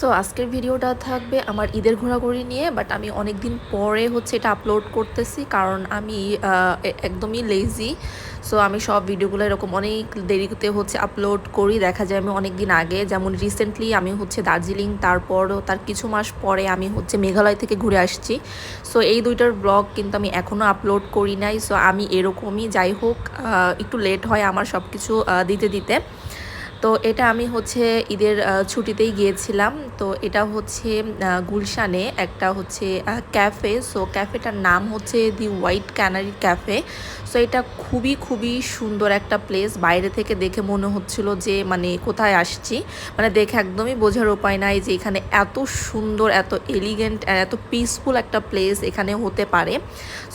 So আজকের ভিডিওটা থাকবে আমার ঈদের ঘোরাঘুরি নিয়ে বাট আমি অনেক দিন পরে হচ্ছে এটা আপলোড করতেছি কারণ আমি একদমই লেজি সো আমি সব ভিডিওগুলো এরকম অনেক দেরিতে হচ্ছে আপলোড করি। দেখা যায় আমি অনেক দিন আগে, যেমন রিসেন্টলি আমি হচ্ছে দার্জিলিং তারপরও তার কিছু মাস পরে আমি হচ্ছে মেঘালয় থেকে ঘুরে আসছি। সো এই দুইটার ব্লগ কিন্তু আমি এখনও আপলোড করি নাই। সো আমি এরকমই, যাই হোক একটু লেট হয় আমার সব কিছু দিতে দিতে। তো এটা আমি হচ্ছে ঈদের ছুটিতেই গিয়েছিলাম। তো এটা হচ্ছে গুলশানে একটা হচ্ছে ক্যাফে সো ক্যাফেটার নাম হচ্ছে the white canary cafe so এটা খুবই খুবই সুন্দর একটা প্লেস বাইরে থেকে দেখে মনে হচ্ছিল যে মানে কোথায় আসছি? মানে দেখে একদমই বোঝার উপায় নাই যে এখানে এত সুন্দর এত এলিগেন্ট এত পিসফুল একটা প্লেস এখানে হতে পারে।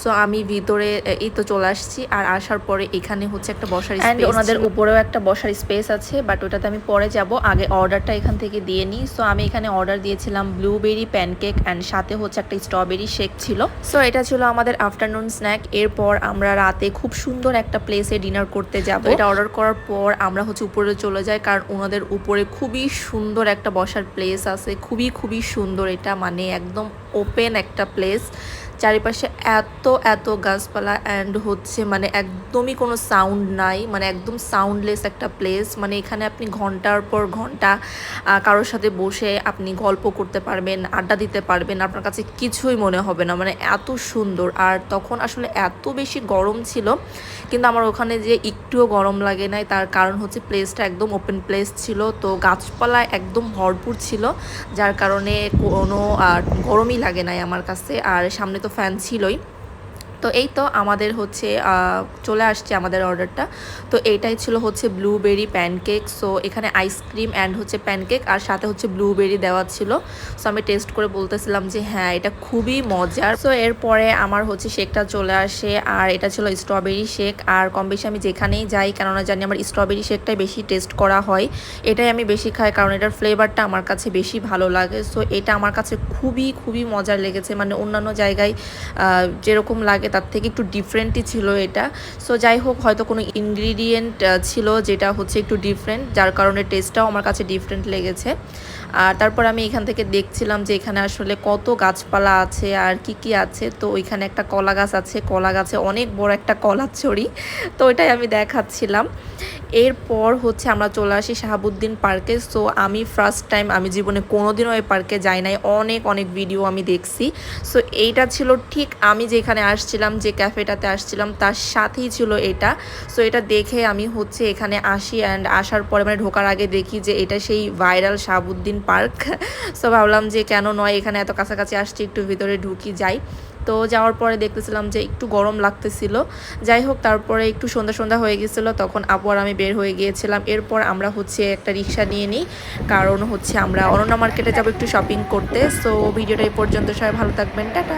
সো আমি ভিতরে এই তো চলে আসছি। আর আসার পরে এখানে হচ্ছে একটা বসার স্পেস ওনাদের উপরেও একটা বসার স্পেস আছে বাট ওটাতে আমি পরে যাব। আগে অর্ডারটা এখান থেকে দিয়ে নিই। সো আমি এখানে অর্ডার দিয়েছিলাম ব্লুবেরি প্যানকেক অ্যান্ড সাথে হচ্ছে একটা স্ট্রবেরি শেক ছিল। সো এটা ছিল আমাদের আফটারনুন স্ন্যাক। এরপর আমরা রাতে খুব সুন্দর একটা প্লেসে ডিনার করতে যাব। এটা অর্ডার করার পর আমরা হচ্ছে উপরে চলে যাই কারণ ওনাদের উপরে খুবই সুন্দর একটা বসার প্লেস আছে। খুবই খুবই সুন্দর এটা। মানে একদম ওপেন একটা প্লেস। চারিপাশে এত এত গাছপালা অ্যান্ড হচ্ছে মানে একদমই কোনো সাউন্ড নাই মানে একদম সাউন্ডলেস একটা প্লেস মানে এখানে আপনি ঘণ্টার পর ঘণ্টা কারোর সাথে বসে আপনি গল্প করতে পারবেন, আড্ডা দিতে পারবেন, আপনার কাছে কিছুই মনে হবে না। মানে এত সুন্দর। আর তখন আসলে এত বেশি গরম ছিল, কিন্তু আমার ওখানে যে একটুও গরম লাগে নাই, তার কারণ হচ্ছে প্লেসটা একদম ওপেন প্লেস ছিল। তো গাছপালা একদম ভরপুর ছিল, যার কারণে কোনো গরমই লাগে নাই আমার কাছে। আর সামনে তো ফ্যান ছিলই। তো এই তো আমাদের হচ্ছে চলে আসছে আমাদের অর্ডারটা। তো এইটাই ছিল হচ্ছে ব্লুবেরি প্যানকেক সো এখানে আইসক্রিম অ্যান্ড হচ্ছে প্যানকেক আর সাথে হচ্ছে ব্লুবেরি দেওয়া ছিল। সো আমি টেস্ট করে বলতেছিলাম যে হ্যাঁ এটা খুবই মজার। সো এরপরে আমার হচ্ছে শেকটা চলে আসে, আর এটা ছিল স্ট্রবেরি শেক আর কম বেশি আমি যেখানেই যাই, কেননা জানি আমার স্ট্রবেরি শেকটাই বেশি টেস্ট করা হয়। এটাই আমি বেশি খাই, কারণ এটার ফ্লেভারটা আমার কাছে বেশি ভালো লাগে। সো এটা আমার কাছে খুবই খুবই মজার লেগেছে। মানে অন্যান্য জায়গায় যেরকম লাগে তার থেকে একটু ডিফারেন্টই ছিল এটা। সো যাই হোক হয়তো কোনো ইনগ্রিডিয়েন্ট ছিল যেটা হচ্ছে একটু ডিফারেন্ট যার কারণে টেস্টটাও আমার কাছে ডিফারেন্ট লেগেছে। আর তারপর আমি এখান থেকে দেখছিলাম যে এখানে আসলে কত গাছপালা আছে আর কি কি আছে। তো ওইখানে একটা কলা গাছ আছে, কলা গাছে অনেক বড় একটা কলার ছড়ি তো ওইটাই আমি দেখাচ্ছিলাম। এরপর হচ্ছে আমরা চলে আসি শাহাবুদ্দিন পার্কে। সো আমি ফার্স্ট টাইম আমি জীবনে কোনোদিনও এই পার্কে যাই নাই। অনেক অনেক ভিডিও আমি দেখছি। সো এইটা ছিল ঠিক আমি যেখানে আসছিলাম যে ক্যাফেটাতে আসছিলাম, তার সাথেই ছিল এটা। সো এটা দেখে আমি হচ্ছে এখানে আসি অ্যান্ড আসার পরে মানে ঢোকার আগে দেখি যে এটা সেই ভাইরাল শাহাবুদ্দিন পার্ক। সো ভাবলাম যে কেন নয়, এখানে এত কাছাকাছি আসছি, একটু ভিতরে ঢুকি যাই। তো যাওয়ার পরে দেখতেছিলাম যে একটু গরম লাগতেছিল। যাই হোক, তারপরে একটু সন্ধ্যা সন্ধ্যা হয়ে গেছিল, তখন আপু আর আমি বের হয়ে গিয়েছিলাম। এরপর আমরা হচ্ছে একটা রিক্সা নিয়ে নিই, কারণ হচ্ছে আমরা অনন্যা মার্কেটে যাব একটু শপিং করতে। সো ভিডিওটা এই পর্যন্ত, সবাই ভালো থাকবেন, টাটা।